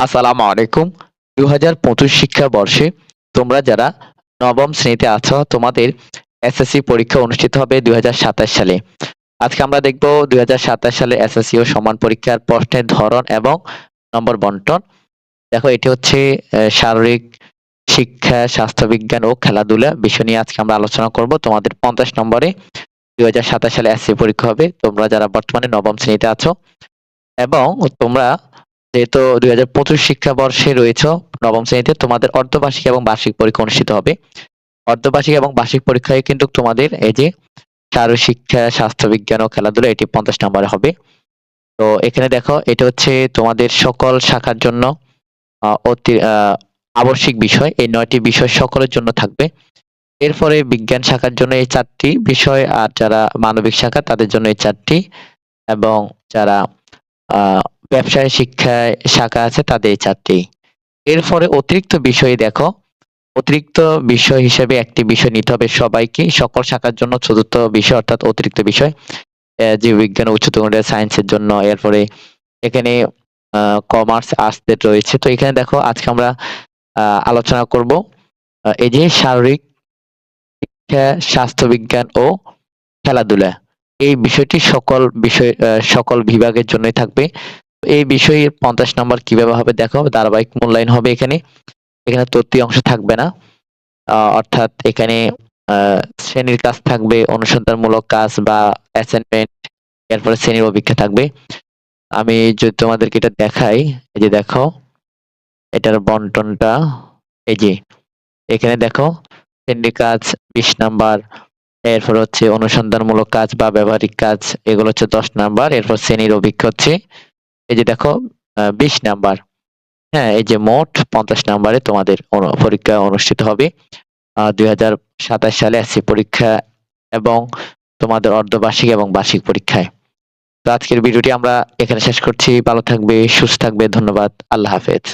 আসসালামু আলাইকুম। দু হাজার পঁচিশ শিক্ষাবর্ষে তোমরা যারা নবম শ্রেণীতে আছো, তোমাদের এসএসসি পরীক্ষা অনুষ্ঠিত হবে দুই হাজার সাতাশ সালে। আজকে আমরা দেখব দুই হাজার সাতাশ সালে এসএসসি ও সমান পরীক্ষার প্রশ্নের ধরন এবং নম্বর বন্টন। দেখো, এটি হচ্ছে শারীরিক শিক্ষা, স্বাস্থ্যবিজ্ঞান ও খেলাধুলা বিষয় নিয়ে আজকে আমরা আলোচনা করব। তোমাদের পঞ্চাশ নম্বরে দু হাজার সাতাশ সালে এসএসসি পরীক্ষা হবে। তোমরা যারা বর্তমানে নবম শ্রেণীতে আছো এবং তোমরা যেহেতু দুই হাজার পঁচিশ শিক্ষাবর্ষে রয়েছে, নবম শ্রেণীতে তোমাদের অর্ধবার্ষিক এবং বার্ষিক পরীক্ষা অনুষ্ঠিত হবে। অর্ধবার্ষিক এবং বার্ষিক পরীক্ষায় কিন্তু তোমাদের এই যে শারীরিক শিক্ষা স্বাস্থ্যবিজ্ঞান ও খেলাধুলা, এটি পঞ্চাশ নম্বরে হবে। তো এখানে দেখো, এটা হচ্ছে তোমাদের সকল শাখার জন্য অতি আবশ্যিক বিষয়। এই নয়টি বিষয় সকলের জন্য থাকবে। এরপরে বিজ্ঞান শাখার জন্য এই চারটি বিষয়, আর যারা মানবিক শাখা, তাদের জন্য এই চারটি। এবং যারা ব্যবসায়, শিক্ষায় শাখা আছে তাদের চারটি। এরপরে অতিরিক্ত বিষয় দেখো। অতিরিক্ত বিষয় হিসেবে একটি বিষয় নিতে হবে সবাইকে। সকল শাখার জন্য চতুর্থ বিষয় অর্থাৎ অতিরিক্ত বিষয় জীববিজ্ঞান, উচ্চতর সায়েন্সের জন্য। এরপরে এখানে কমার্স আর্টসদের রয়েছে। তো এখানে দেখো, আজকে আমরা আলোচনা করব এই যে শারীরিক শিক্ষা, স্বাস্থ্যবিজ্ঞান ও খেলাধুলা। এই বিষয়টি সকল বিষয় সকল বিভাগের জন্যই থাকবে। এই বিষয়ে পঞ্চাশ নম্বর কীভাবে হবে দেখো, ধারাবাহিক মূল্যায়ন হবে এখানে। এখানে তথ্য অংশ থাকবে না। অর্থাৎ এখানে শ্রেণির কাজ থাকবে, অনুসন্ধানমূলক কাজ বা অ্যাসাইনমেন্ট এরপরে শ্রেণির অভিজ্ঞতা থাকবে। আমি যদি তোমাদেরকে এটা দেখাই, এই যে দেখো, এটার বন্টনটা, এই যে, এখানে দেখো, শ্রেণির কাজ বিশ নাম্বার, এরপর হচ্ছে অনুসন্ধানমূলক কাজ বা ব্যবহারিক কাজ এগুলো হচ্ছে দশ নাম্বার, এরপর শ্রেণির অভিজ্ঞ হচ্ছে এই যে দেখো বিশ নাম্বার। হ্যাঁ এই যে মোট পঞ্চাশ নাম্বারে তোমাদের পরীক্ষা অনুষ্ঠিত হবে। দুই হাজার সাতাশ সালে এসসি পরীক্ষা এবং তোমাদের অর্ধবার্ষিক এবং বার্ষিক পরীক্ষায়। তো আজকের ভিডিওটি আমরা এখানে শেষ করছি। ভালো থাকবে, সুস্থ থাকবে। ধন্যবাদ। আল্লাহ হাফেজ।